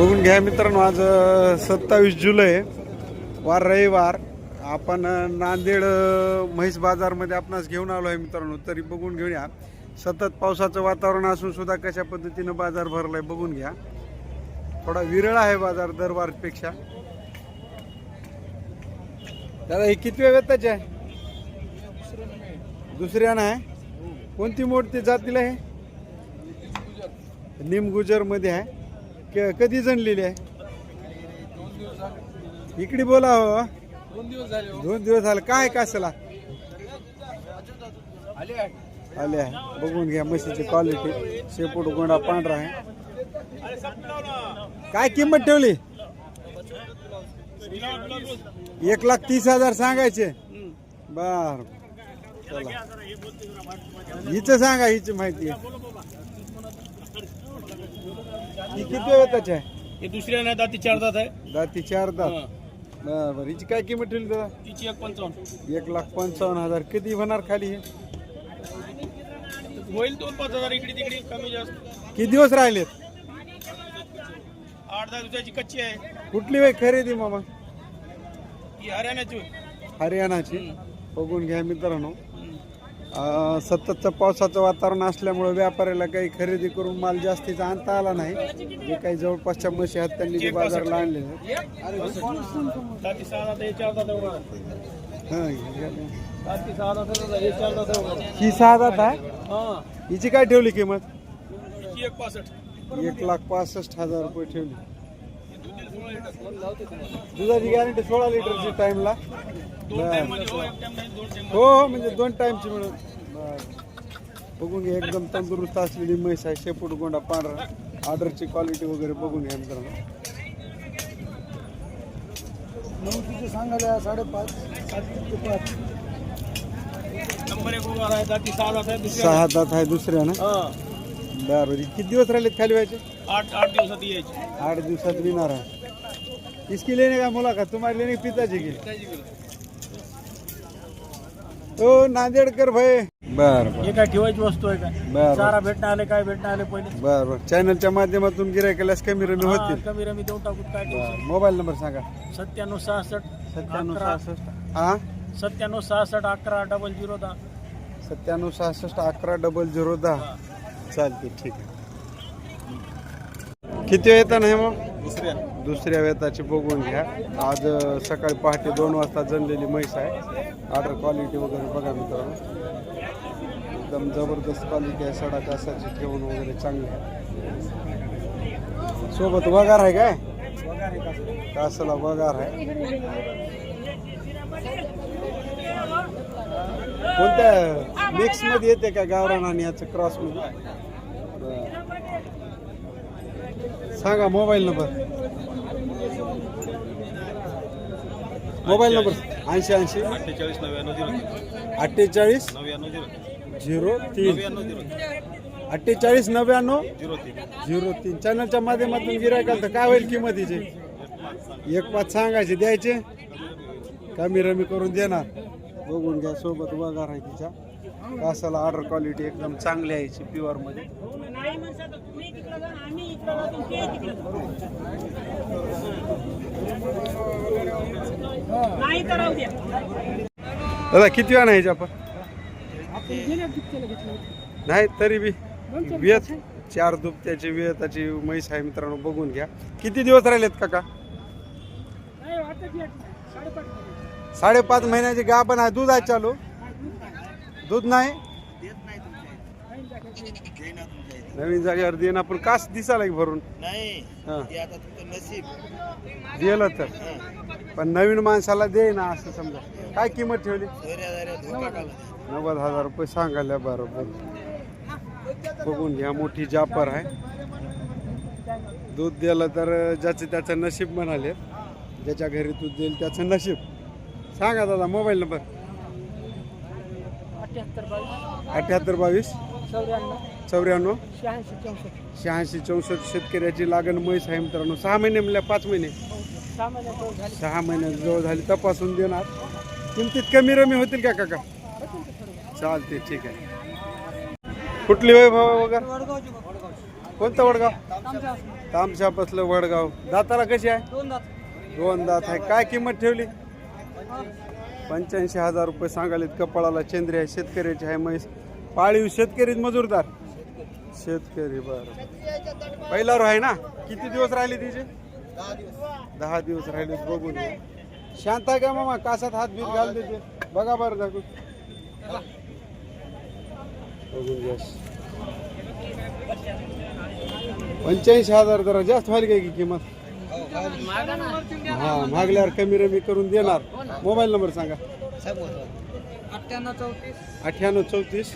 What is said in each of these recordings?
बघून घ्या मित्रांनो आज सत्तावीस जुलै वार रविवार. आपण नांदेड म्हैस बाजारमध्ये आपणास घेऊन आलो आहे मित्रांनो तरी बघून घेऊया सतत पावसाचं वातावरण असून सुद्धा कशा पद्धतीनं बाजार भरलाय बघून घ्या. थोडा विरळ आहे बाजार दरबारपेक्षा दादा हे किती वेताचे आहे? दुसऱ्यानं आहे कोणती मोठी जातीला आहे? निमगुजरमध्ये आहे. क- कधी जणलेली आहे? इकडे बोला हो. दोन दिवस झाले. हो. दोन दिवस काय कासला आले आहे. आले आहे बघून घ्या म्हशीची क्वालिटी शेपूट गोंडा पांढरा आहे. काय किंमत ठेवली? एक लाख तीस हजार सांगायचे. बर. चला. हिच सांगा हिची माहिती. ही किती वेताची आहे? हे दुसऱ्या नाही दाती चार दात आहे. दाती चार दात. बर बर हिची काय किंमत ठेवली दादा तिची एक पंचावन्न. एक लाख पंचावन्न हजार. किती होणार खाली हे? होईल दोन पाच हजार इकडे तिकडे कमी जास्त. किती दिवस राहिलेत? आठ दहा दिवसाची कच्ची आहे. कुठली वेळ खरेदी मामा? ही हरियाणाची होय. हरियाणाची. बघून घ्या मित्रांनो. अं, सततचं पावसाचं वातावरण असल्यामुळे व्यापाऱ्याला काही खरेदी करून माल जास्तीचा आणता आला नाही. जे काही जवळपासच्या म्हशी आहेत त्यांनी बाजारला आणले हे सहा हे दात आहे हा हिची काय ठेवली किंमत? एक लाख पासष्ट हजार रुपये ठेवली. दुधाची गॅरंटी सोळा लिटरची मध्ये हो हो म्हणजे दोन टाइमची मिळून. बघून घ्या एकदम तंदुरुस्त असलेली म्हैस आहे शेपूट गोंडा पांढरा. ऑर्डरची क्वालिटी वगैरे बघून घ्या मित्रांनो. नऊ तिचे सांगायला साडेपाच सात ते पाच सहा दात आहे दुसऱ्या. सहा दात आहे दुसऱ्यानं हा. बरं किती दिवस राहिलेत खाली व्हायचे? आठ आठ दिवसात यायची. आठ दिवसात येणार आहे. इसकी लेने का मुलाखत? तुम्हारे लेने की पिताजी की? ओ नांदेडकर भाई. बर हे काय ठेवायची वस्तू आहे काय बर चारा भेटणं आले काय भेटणं आले पहिले? बर बर. चॅनलच्या माध्यमातून गिरायकाल्यास कमी रमी हा, होतील. कमी रमी देऊन टाकू काय बरं. मोबाईल नंबर सांगा. सत्त्याण्णव सहासष्ट सत्त्याण्णव अकरा सहासष्ट. हा सत्त्याण्णव सहासष्ट अकरा डबल झिरो दहा. सत्त्याण्णव सहासष्ट अकरा डबल झिरो दहा. चालते ठीक आहे. किती येतं नाही मग? दुसऱ्या. दुसऱ्या वेताची बघून घ्या. आज सकाळी पहाटे दोन वाजता जनलेली म्हैस आहे. ऑर्डर क्वालिटी वगैरे बघा मित्रांनो. एकदम जबरदस्त क्वालिटी आहे. सडा कासाची ठेवून वगैरे चांगली आहे. सोबत वगार आहे काय? कासाला वगार आहे. कोणत्या मिक्समध्ये येते का गावरान आणि याचं क्रॉसमध्ये बरं. सांगा मोबाईल नंबर. Mobile number. ऐंशी ऐंशी. अठ्ठेचाळीस नव्याण्णव झिरो अठ्ठेचाळीस नव्याण्णव झिरो झिरो तीन. नव्याण्णव झिरो अठ्ठेचाळीस नव्याण्णव झिरो तीन. झिरो तीन. चॅनलच्या माध्यमातून गिरायकाल तर काय होईल किंमतीचे? एक पाच सांगायचे द्यायचे? कमी रमी करून देणार. बघून घ्या सोबत वगार आहे तिच्या. कासाला ऑर्डर क्वालिटी एकदम चांगली आहे याची प्युअरमध्ये. नाही म्हणसा तर तुम्ही तिकडं जा आम्ही इकडं जातो ते तिकडं जाऊ. नाही तर राहू द्या. दादा किती वेळा नाही आपण? नाही तरी बी. वियत चार दुपत्याची वियताची म्हैस आहे मित्रांनो बघून घ्या. किती दिवस राहिलेत काका? साडेपाच महिन्याची गाभण आहे दूध आहे चालू. दूध नाही. नवीन जागेवर देईन आपण कास दिसायला की भरून. नाही हा. ते आता तुमचं नशीब. दिलं तर. पण नवीन माणसाला दे ना असं समजा. काय किंमत ठेवली? धोका काला नव्वद हजार रुपये सांगायला बरोबर. बघून घ्या मोठी जापर आहे. दूध दिलं तर ज्याचे त्याचं नशीब म्हणाले. ज्याच्या घरी दूध देईल त्याचं नशीब. सांगा दादा मोबाईल नंबर. अठ्याहत्तर बावीस. अठ्याहत्तर बावीस? चौऱ्याण्णव. चौऱ्याण्णव? शहाऐंशी चौसष्ट. शहाऐंशी चौसष्ट शेतकऱ्याची लागण म्हैस आहे मित्रांनो. सहा महिने म्हणल्या पाच महिने. सहा महिन्यात झाली. सहा महिन्यात जवळ झाली. तपासून देणार. किमतीत कमी रमी होतील का काका? चालते ठीक आहे. कुठली वैभव वगैरे? वडगावची कोणतं वडगाव? तामशापासलं वडगाव. दाताला कशी आहे? दोन दात. दोन दात आहे. काय किंमत ठेवली? पंच्याऐंशी हजार रुपये सांगालेत कपाळाला. चंद्री आहे शेतकऱ्याची आहे म्हैस. पाळीव शेतकरी मजूरदार. शेतकरी बरं. पहिल्यावर आहे ना? किती दिवस राहिले तिचे? दहा दिवस राहिले बघून शांत आहे का मामा? कासात हात बीत घाल देते. बघा बरं दाखवू बघून घ्या. पंच्याऐंशी हजार जरा जास्त व्हायला काय की किंमत? हा मागल्यावर कमी रमी करून देणार. मोबाईल नंबर सांगा. अठ्ठ्याण्णव चौतीस. अठ्ठ्याण्णव चौतीस.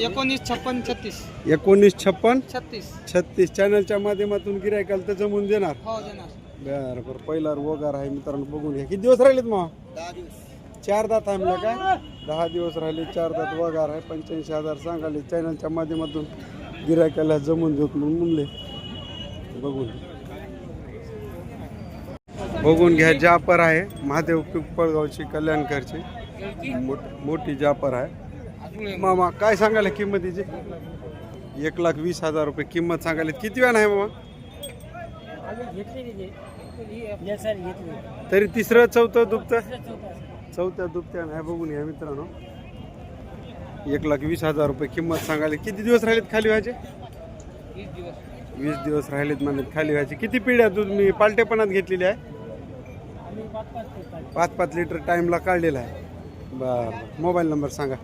एकोणीस छप्पन छत्तीस. एकोणीस छप्पन. छत्तीस. छत्तीस. चॅनलच्या माध्यमातून गिरायकाला तर जमून देणार. हो देणार. बरं बरं. पहिला वगार आहे मित्रांनो बघून घ्या. किती दिवस राहिलेत मग? दहा दिवस. चार दात आहे म्हणलं काय दहा दिवस राहिले चार दात वगार आहे पंच्याऐंशी हजार सांगाले. चॅनलच्या माध्यमातून गिरायकाला जमून देत म्हणून म्हणले. बघून. घ्या. बघून घ्या जापर आहे. महादेव पिंपळगावची कल्याणकरची. मोठ- मोठी जापर आहे. मामा काय सांगायला किंमतीची एक लाख वीस हजार रुपये किंमत सांगायला. किती वेळ आहे मामा? तरी तिसरं चौथं दुपतं चौथ्या दुपत्या नाही बघून घ्या मित्रांनो. एक लाख वीस हजार रुपये किंमत सांगायला. किती दिवस राहिलेत खाली व्हायचे? वीस दिवस. राहिलेत म्हणत खाली व्हायचे. किती पिढ्या दूध मी पालटेपणात घेतलेली आहे? पाच पाच लिटर टाइमला काढलेला आहे. बरं मोबाईल नंबर सांगा.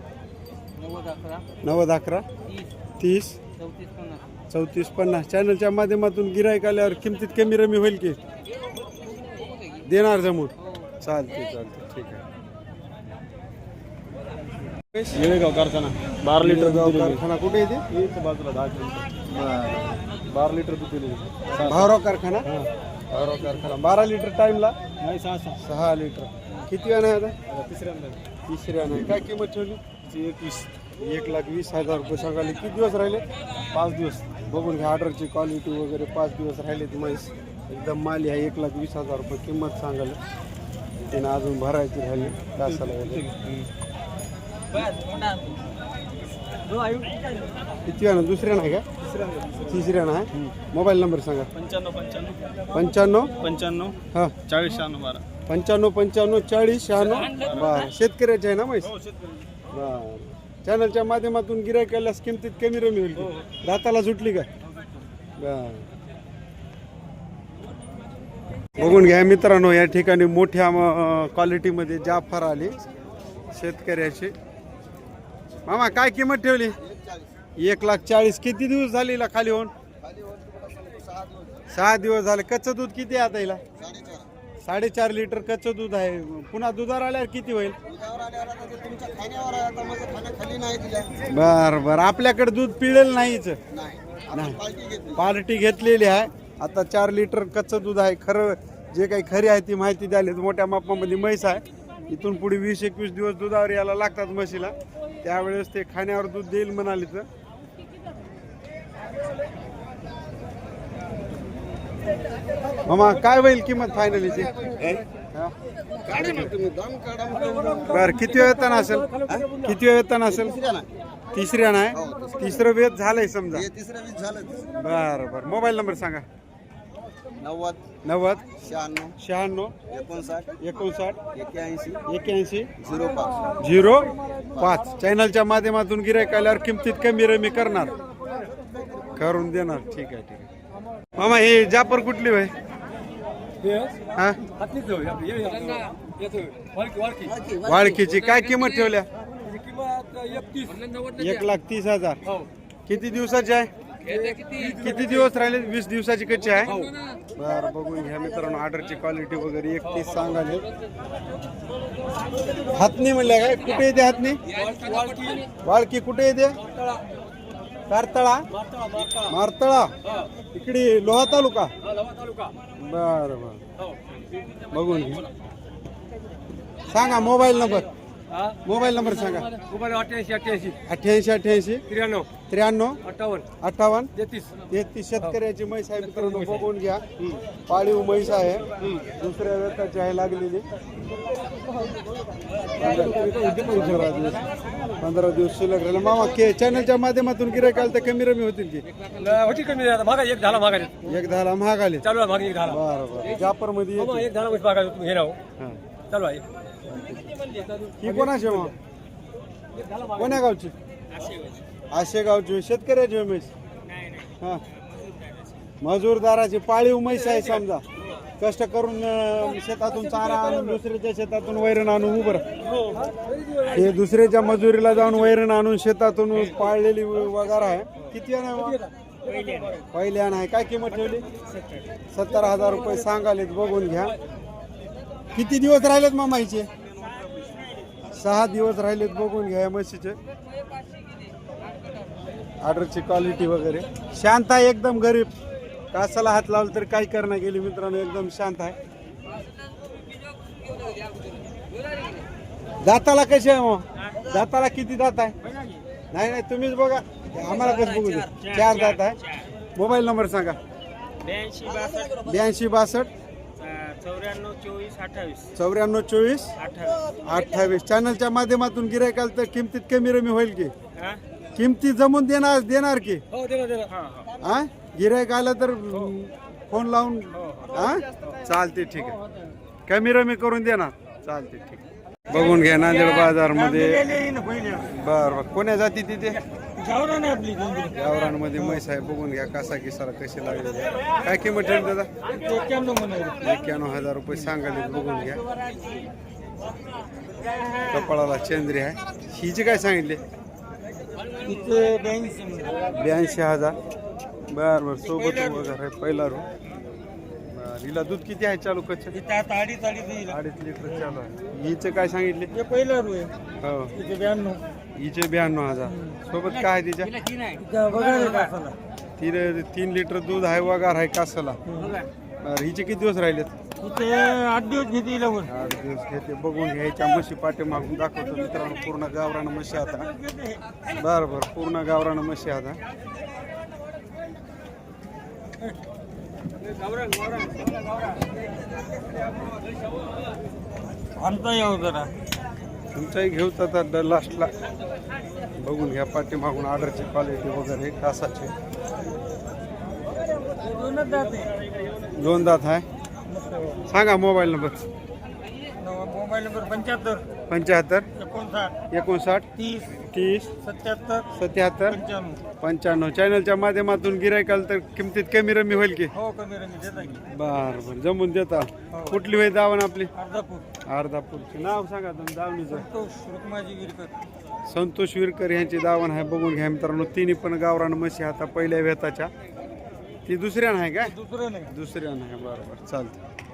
नव्वद अकरा नव्वद अकरा तीस तीस चौतीस पन्नास. चॅनलच्या माध्यमातून गिराईक आल्यावर किमतीत कमी रमी होईल की? देणार जमून. चालते चालते ठीक आहे. येळेगाव कारखाना. बारा लिटर कारखाना कुठे येते आहे. इथं बाजूला दहा किलोमीटर बारा. लिटर दूध आहे. भावराव कारखाना? भावराव कारखाना. बारा लिटर टाइमला नाही सहा सहा. सहा लिटर. किती वेळा आहे आता तिसऱ्यांदा तिसऱ्या नाही काय किंमत ठेवली? ती एकवीस. एक लाख वीस हजार रुपये सांगाले किती दिवस राहिले? पाच दिवस. बघून घ्या ऑर्डरची क्वालिटी वगैरे पाच दिवस राहिले ती म्हैस. एकदम माली आहे एक लाख वीस हजार रुपये किंमत सांगायला. तिने अजून भरायची राहिली तासाला वगैरे किती वेळा दुसऱ्या नाही का? तिसऱ्या नाही. मोबाईल नंबर सांगा. पंच्याण्णव पंच्याण्णव. पंच्याण्णव? पंच्याण्णव. हां. चाळीस शहाण्णव बारा. पंच्याण्णव पंच्याण्णव चाळीस शहाण्णव? बरं. शेतकऱ्याचे आहे ना म्हैस? हो बरं. चॅनलच्या माध्यमातून गिरायक केल्यास किमतीत कमी रमी होईल हो, की? दाताला सुटली का? बरं. बघून घ्या मित्रांनो या ठिकाणी मोठ्या क्वालिटीमध्ये जाफर आली. शेतकऱ्याची. मामा काय किंमत ठेवली? एक लाख चाळीस. किती दिवस झाले हिला खाली होऊन? सहा दिवस झाले. कच्चं दूध किती आहे आता हिला? साडेचार लिटर कच्चं दूध आहे. पुन्हा दुधावर आल्यावर किती होईल? बर बर. आपल्याकडे दूध पिळेल नाहीच नाही. पार्टी घेतलेली आहे. आता चार लिटर कच्चं दूध आहे. खरं जे काही खरी आहे ती माहिती द्याली मोठ्या मापामध्ये म्हैस आहे. इथून पुढे वीस एकवीस दिवस दुधावर यायला लागतात म्हशीला. त्यावेळेस ते खाण्यावर दूध देईल म्हणाले तर. मामा काय होईल किंमत फायनलीची बर किती वेळ येताना असेल? किती वेळ येताना असेल? तिसऱ्या नाही तिसरं वेद झालंय समजा. बर बर. मोबाईल नंबर सांगा. नव्वद नव्वद शहाण्णव शहाण्णव एकोणसाठ एकोणसाठ एक्क्याऐंशी एक्याऐंशी झिरो पाच. झिरो पाच. चॅनलच्या माध्यमातून गिरायक आल्यावर किमतीत कमी रमी करणार. करून देणार. ठीक आहे ठीक आहे. मामा हे जापर कुठली भाई हा? वाळकीची. काय किंमत ठेवल्या? एक लाख तीस हजार. किती दिवसाची आहे? किती दिवस राहिले? वीस दिवसाची कच्ची आहे. बर बघून घ्या मित्रांनो ऑर्डरची क्वालिटी वगैरे एकतीस सांगाले हातनी म्हणल्या काय? कुठे येते हातनी? वाळकी कुठे येते? कारतळा? मारतळा. इकडे लोहा तालुका? बर बर. बघून घे. सांगा मोबाईल नंबर. हा मोबाईल नंबर सांगा. मोबाईल अठ्ठ्याऐंशी अठ्ठ्याऐंशी. अठ्ठ्याऐंशी अठ्ठ्याऐंशी. त्र्याण्णव. त्र्याण्णव. अठ्ठावन्न. अठ्ठावन्न. तेहतीस. तेहतीस. शेतकऱ्याची म्हैस आहे मित्रांनो बघून घ्या. पाळीव म्हैस आहे. दुसऱ्या व्यताची आहे लागलेली. पंधरा दिवस शिल्लक राहिले. मामा के चॅनलच्या माध्यमातून गिरायक आलं तर कमी रमी होतील की? होती कमी मागा एक झाला मागा एक. दहाला महाग आले. चालू मागे एक झाला. बरं बरं. जापरमध्ये हो, एक झाला तुम्ही हे राहू. हा. चालू आहे. ही कोणाची मग? कोण्या गावची? आशे गावची शेतकऱ्याची म्हैस हा. मजूरदाराची पाळीव म्हैस आहे समजा. कष्ट करून शेतातून चारा आणून दुसऱ्याच्या शेतातून वैरण आणून उभं हे दुसऱ्याच्या मजुरीला जाऊन वैरण आणून शेतातून पाळलेली वगार आहे. किती आहे ना पहिल्या आहे काय किंमत ठेवली? सत्तर हजार रुपये सांगालेत. बघून घ्या. किती दिवस राहिलेत मामाईचे? सहा दिवस राहिलेत बघून घ्या या म्हशीचे. ऑर्डरची क्वालिटी वगैरे. शांत आहे एकदम गरीब. कासाला हात लावला तर काही करणं गेली मित्रांनो एकदम शांत आहे. दाताला कसे आहे मग? दाताला किती दात आहे? नाही नाही तुम्हीच बघा. आम्हाला कसं बघू दे. चार दात आहे. मोबाईल नंबर सांगा. ब्याऐंशी बासष्ट ब्याऐंशी बासष्ट. चौऱ्याण्णव चोवीस अठ्ठावीस. चौऱ्याण्णव चोवीस अठ्ठावीस. अठ्ठावीस. चॅनलच्या माध्यमातून गिरायकाल तर किमतीत कमी रमी होईल की? हा? किमती जमून देणार देणार की? हो दे ना दे ना हा हा. हा गिरायक आलं तर फोन लावून हा चालते ठीक आहे. कमी रमी करून देणार. चालते ठीक आहे. बघून घ्या नांदेड बाजारमध्ये बर बर. कोण्या जाती तिथे? गावरान आपली गावरांमध्ये म्हैस आहे बघून घ्या कसा किसाला कशी लागली काय किंमत ठेवली दादा? एक्क्याण्णव हजार रुपये सांगाले बघून घ्या. कपाळाला चंद्री आहे. हिची काय सांगितले? ब्याऐंशी हजार. बर बर सोबत वगैरे पहिला रो हिला दूध किती आहे चालू आता अडीच अडीच लिटर चालू आहे. हिचं काय सांगितले? पहिलं रू आहे. हो. ब्याण्णव. हिचे ब्याण्णव हजार. सोबत काय आहे तिच्या? तीन तीन लिटर दूध आहे वगार आहे कासाला. बरं, हिचे किती दिवस राहिलेत? आठ दिवस घेते पण आठ दिवस घेते. बघून घ्यायच्या म्हशी पाठी मागून दाखवतो मित्रांनो पूर्ण गावरान म्हशी आता. बरं बरं पूर्ण गावरान म्हशी आता. आणता येऊ जरा. तुमचाही घेऊ आता लास्टला बघून घ्या पाठी मागून ऑर्डरची क्वालिटी वगैरे कासाची. दोन दात आहे. सांगा मोबाईल नंबर मोबाईल नंबर पंच्याहत्तर. पंच्याहत्तर. एकोणसाठ. एकोणसाठ. तीस. तीस. सत्याहत्तर. सत्याहत्तर. पंच्याण्णव. पंच्याण्णव. चॅनलच्या माध्यमातून गिरायकाल तर किमतीत कमी रमी होईल की? हो कमी रंगी देता की बर बर. जमून देता. कुठली होईल दावण आपली? अर्धापूर. अर्धापूरचे. नाव सांगा तुम्ही दावणीचं. संतोष रुक्माजी गिरकर. संतोष विरकर यांची दावण आहे बघून घ्या मित्रांनो. तिन्ही पण गावरान म्हशी आता पहिल्या वेताच्या. ती दुसऱ्या नाही काय दुसरं नाही. दुसऱ्या नाही बरोबर चालतं